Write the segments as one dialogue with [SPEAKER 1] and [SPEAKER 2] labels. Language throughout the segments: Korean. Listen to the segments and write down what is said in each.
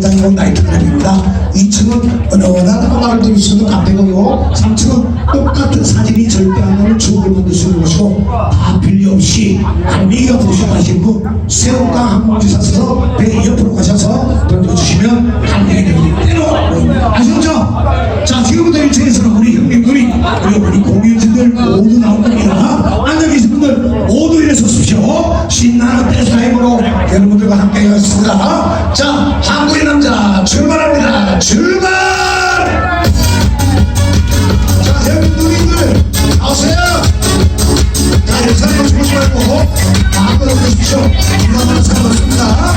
[SPEAKER 1] 장이건 나이트 클럽입니다. 그러니까 2층은 어느날 꼬마를 들일 수 있는 카페고요. 3층은 똑같은 사진이 절대 안 나오는 추억을 만들 수 있는 곳이고 다 빌려 없이 관리가 부족하신 분 새우깡 한 봉지 사서 배 옆으로 가셔서 던져주시면 관리가 되기 때로 아셨죠? 자 지금부터 1층에서는 우리 형님들이 그리고 우리 공연진들 모두 나올 겁니다. 앉아 계신 분들 모두 일어서십시오. 신나는 대사임으로 여러분들과 함께 하겠습니다. 자, 잘못 보지 말고 마음대로 보십시오 얼마나 잘맞습니다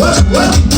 [SPEAKER 1] What? What?